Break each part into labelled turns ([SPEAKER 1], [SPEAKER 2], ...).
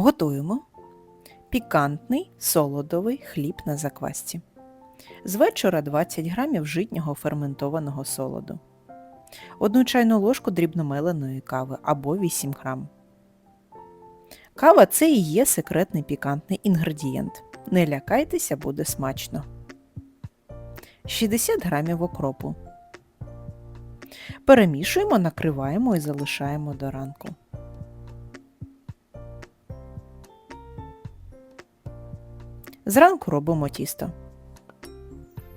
[SPEAKER 1] Готуємо пікантний солодовий хліб на заквасці. З вечора 20 грамів житнього ферментованого солоду. Одну чайну ложку дрібномеленої кави або 8 грам. Кава це і є секретний пікантний інгредієнт. Не лякайтеся, буде смачно. 60 грамів окропу. Перемішуємо, накриваємо і залишаємо до ранку. Зранку робимо тісто.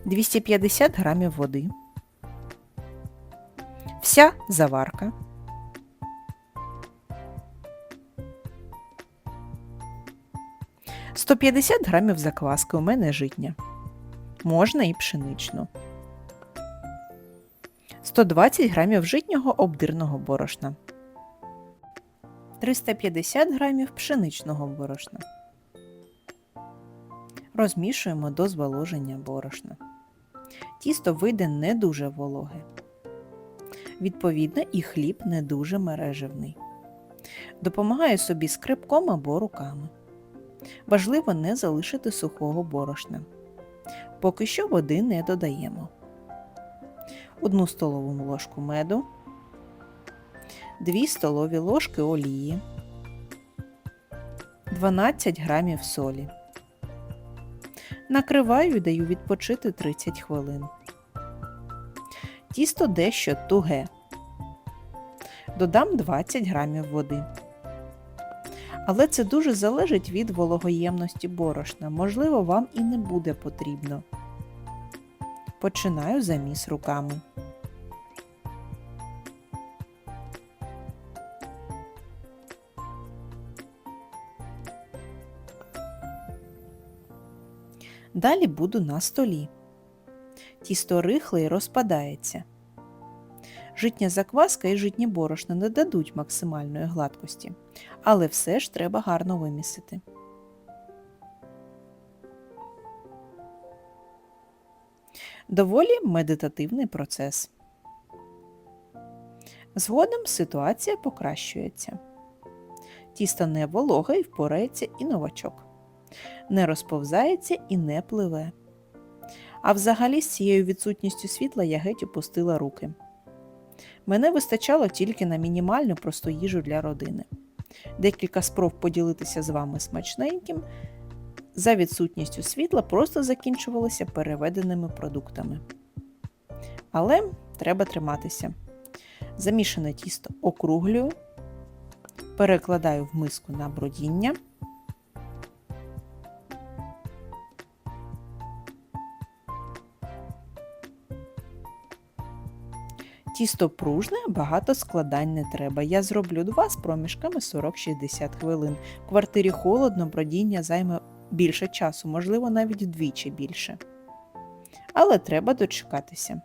[SPEAKER 1] 250 грамів води. Вся заварка. – 150 грамів закваски у мене житня. Можна і пшеничну. 120 грамів житнього обдирного борошна. 350 грамів пшеничного борошна. Розмішуємо до зволоження борошна. Тісто вийде не дуже вологе. Відповідно, і хліб не дуже мережевний. Допомагає собі скрипком або руками. Важливо не залишити сухого борошна. Поки що води не додаємо. 1 столову ложку меду, 2 столові ложки олії, 12 грамів солі. Накриваю і даю відпочити 30 хвилин. Тісто дещо туге. Додам 20 грамів води. Але це дуже залежить від вологоємності борошна. Можливо, вам і не буде потрібно. Починаю заміс руками. Далі буду на столі. Тісто рихле і розпадається. Житня закваска і житні борошна не дадуть максимальної гладкості, але все ж треба гарно вимісити. Доволі медитативний процес. Згодом ситуація покращується. Тісто не вологе і впорається і новачок. Не розповзається і не пливе. А взагалі з цією відсутністю світла я геть опустила руки. Мене вистачало тільки на мінімальну просту їжу для родини. Декілька спроб поділитися з вами смачненьким, за відсутністю світла просто закінчувалися переведеними продуктами. Але треба триматися. Замішане тісто округлюю, перекладаю в миску на бродіння. Тісто пружне, багато складань не треба. Я зроблю два з проміжками 40-60 хвилин. В квартирі холодно, бродіння займе більше часу, можливо, навіть вдвічі більше. Але треба дочекатися.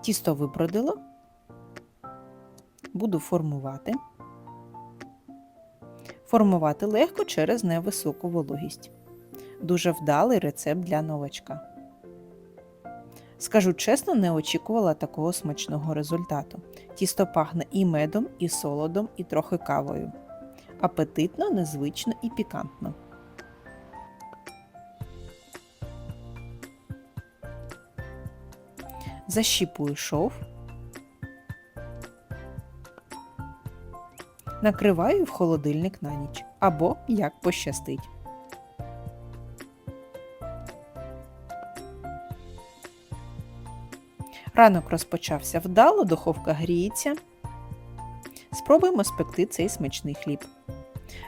[SPEAKER 1] Тісто вибродило. Буду формувати. Формувати легко через невисоку вологість. Дуже вдалий рецепт для новачка. Скажу чесно, не очікувала такого смачного результату. Тісто пахне і медом, і солодом, і трохи кавою. Апетитно, незвично і пікантно. Защіпую шов. Накриваю в холодильник на ніч або як пощастить. Ранок розпочався вдало, духовка гріється. Спробуємо спекти цей смачний хліб.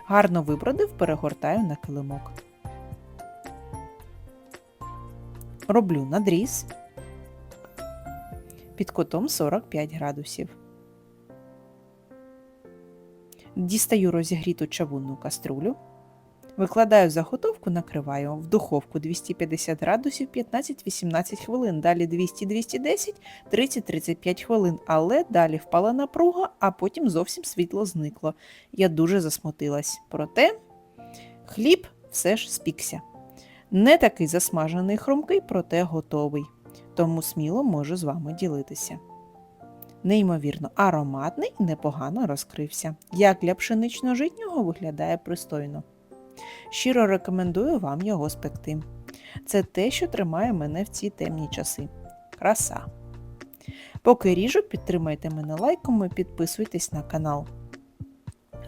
[SPEAKER 1] Гарно вибродив, перегортаю на килимок. Роблю надріз під кутом 45 градусів. Дістаю розігріту чавунну каструлю. Викладаю заготовку, накриваю в духовку 250 градусів 15-18 хвилин, далі 200-210, 30-35 хвилин, але далі впала напруга, а потім зовсім світло зникло. Я дуже засмутилась. Проте хліб все ж спікся. Не такий засмажений хрумкий, проте готовий. Тому сміло можу з вами ділитися. Неймовірно ароматний і непогано розкрився. Як для пшенично-житнього виглядає пристойно. Щиро рекомендую вам його спекти. Це те, що тримає мене в ці темні часи. Краса. Поки ріжу, підтримайте мене лайком і підписуйтесь на канал.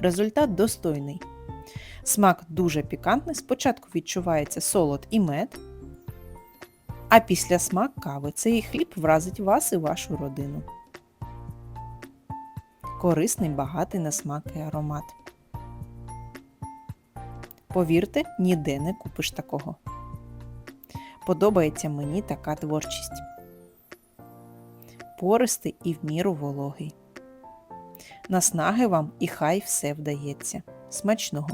[SPEAKER 1] Результат достойний. Смак дуже пікантний. Спочатку відчувається солод і мед, а після смак кави. Цей хліб вразить вас і вашу родину. Корисний, багатий на смак і аромат. Повірте, ніде не купиш такого. Подобається мені така творчість. Пористий і в міру вологий. Наснаги вам і хай все вдається. Смачного!